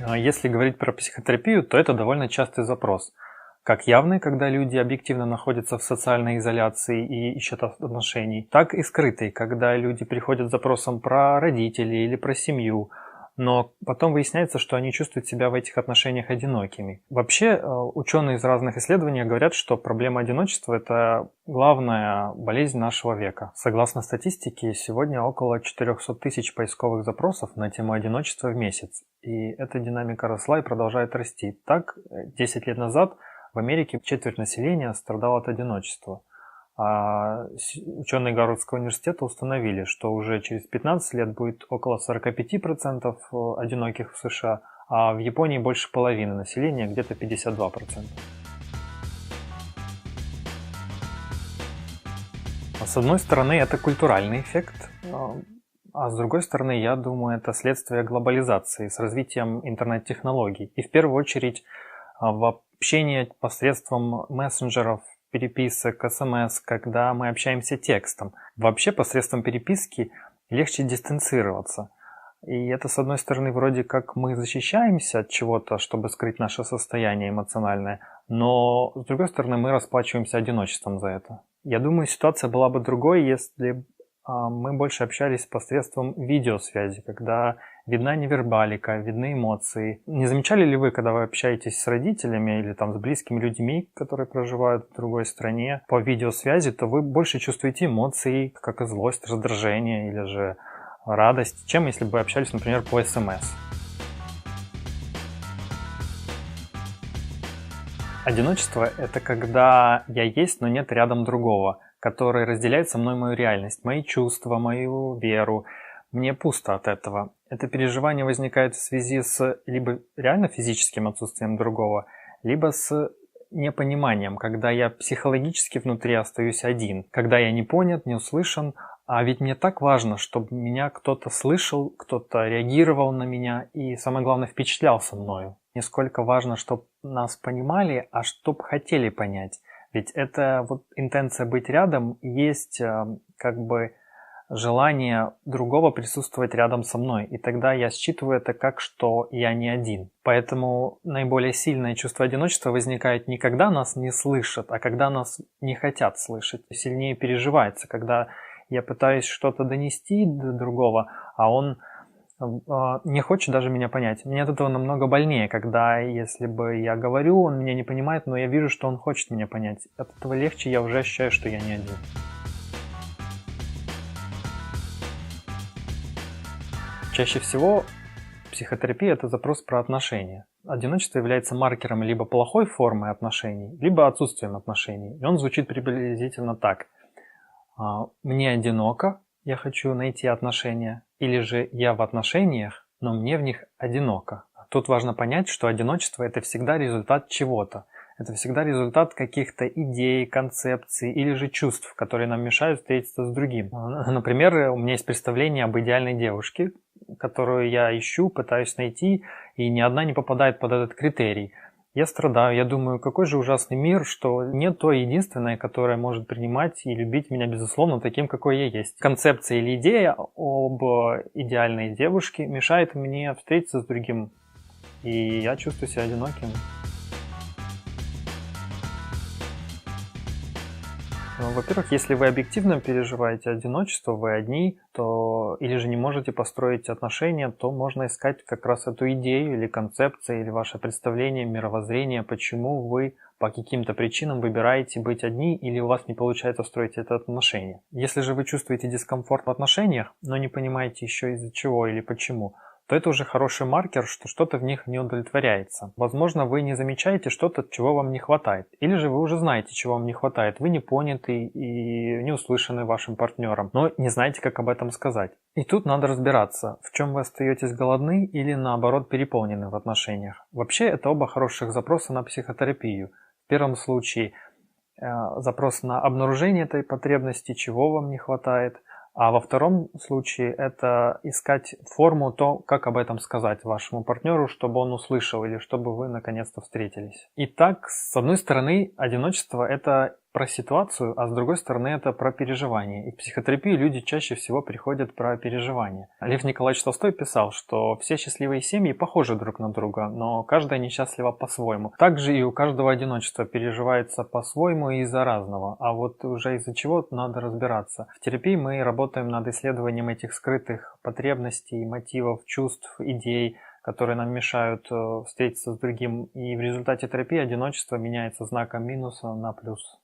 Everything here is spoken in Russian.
А если говорить про психотерапию, то это довольно частый запрос. Как явный, когда люди объективно находятся в социальной изоляции и ищут отношений, так и скрытый, когда люди приходят с запросом про родителей или про семью, но потом выясняется, что они чувствуют себя в этих отношениях одинокими. Вообще, э, ученые из разных исследований говорят, что проблема одиночества – это главная болезнь нашего века. Согласно статистике, сегодня около 400 тысяч поисковых запросов на тему одиночества в месяц. И эта динамика росла и продолжает расти. Так, 10 лет назад в Америке четверть населения страдало от одиночества – ученые Гарвардского университета установили, что уже через 15 лет будет около 45% э, одиноких в США, а в Японии больше половины населения, где-то 52%. С одной стороны, это культуральный эффект, а, а с другой стороны, я думаю, это следствие глобализации с развитием интернет-технологий. И в первую очередь а, в общении посредством мессенджеров, переписок, смс, когда мы общаемся текстом. Вообще посредством переписки легче дистанцироваться. И это, с одной стороны, вроде как мы защищаемся от чего-то, чтобы скрыть наше состояние эмоциональное, но, с другой стороны, мы расплачиваемся одиночеством за это. Я думаю, ситуация была бы другой, если а, мы больше общались посредством видеосвязи, когда видна невербалика, видны эмоции. Не замечали ли вы, когда вы общаетесь с родителями или там с близкими людьми, которые проживают в другой стране, по видеосвязи, то вы больше чувствуете эмоции, как и злость, раздражение или же радость, чем если бы общались, например, по СМС. Одиночество – это когда я есть, но нет рядом другого – который разделяет со мной мою реальность, мои чувства, мою веру. Мне пусто от этого. Это переживание возникает в связи с либо реально физическим отсутствием другого, либо с непониманием, когда я психологически внутри остаюсь один, когда я не понят, не услышан, а ведь мне так важно, чтобы меня кто-то слышал, кто-то реагировал на меня и, самое главное, впечатлялся мною. Не сколько важно, чтобы нас понимали, а чтобы хотели понять. Ведь это вот интенция быть рядом, есть э, как бы желание другого присутствовать рядом со мной. И тогда я считываю это как, что я не один. Поэтому наиболее сильное чувство одиночества возникает не когда нас не слышат, а когда нас не хотят слышать. Сильнее переживается, когда я пытаюсь что-то донести до другого, а он а, не хочет даже меня понять. Мне от этого намного больнее, когда, если бы я говорю, он меня не понимает, но я вижу, что он хочет меня понять. От этого легче, я уже ощущаю, что я не один. Чаще всего психотерапия – это запрос про отношения. Одиночество является маркером либо плохой формы отношений, либо отсутствием отношений. И он звучит приблизительно так. «А, «Мне одиноко, я хочу найти отношения, или же я в отношениях, но мне в них одиноко. Тут важно понять, что одиночество это всегда результат чего-то. Это всегда результат каких-то идей, концепций или же чувств, которые нам мешают встретиться с другим. Например, у меня есть представление об идеальной девушке, которую я ищу, пытаюсь найти, и ни одна не попадает под этот критерий. Я страдаю, я думаю, какой же ужасный мир, что нет той единственной, которая может принимать и любить меня, безусловно, таким, какой я есть. Концепция или идея об идеальной девушке мешает мне встретиться с другим, и я чувствую себя одиноким. Во-первых, если вы объективно переживаете одиночество, вы одни, то или же не можете построить отношения, то можно искать как раз эту идею или концепцию, или ваше представление, мировоззрение, почему вы по каким-то причинам выбираете быть одни или у вас не получается строить это отношение. Если же вы чувствуете дискомфорт в отношениях, но не понимаете еще из-за чего или почему, то это уже хороший маркер, что что-то в них не удовлетворяется. Возможно, вы не замечаете что-то, чего вам не хватает. Или же вы уже знаете, чего вам не хватает. Вы не поняты и не услышаны вашим партнером, но не знаете, как об этом сказать. И тут надо разбираться, в чем вы остаетесь голодны или наоборот переполнены в отношениях. Вообще, это оба хороших запроса на психотерапию. В первом случае э, запрос на обнаружение этой потребности, чего вам не хватает – а во втором случае это искать форму, то, как об этом сказать вашему партнеру, чтобы он услышал или чтобы вы наконец-то встретились. Итак, с одной стороны, одиночество – это про ситуацию, а с другой стороны это про переживания. И в психотерапию люди чаще всего приходят про переживания. Лев Николаевич Толстой писал, что все счастливые семьи похожи друг на друга, но каждая несчастлива по-своему. Также и у каждого одиночество переживается по-своему и из-за разного, а вот уже из-за чего надо разбираться. В терапии мы работаем над исследованием этих скрытых потребностей, мотивов, чувств, идей, которые нам мешают э, встретиться с другим. И в результате терапии одиночество меняется знаком минуса на плюс.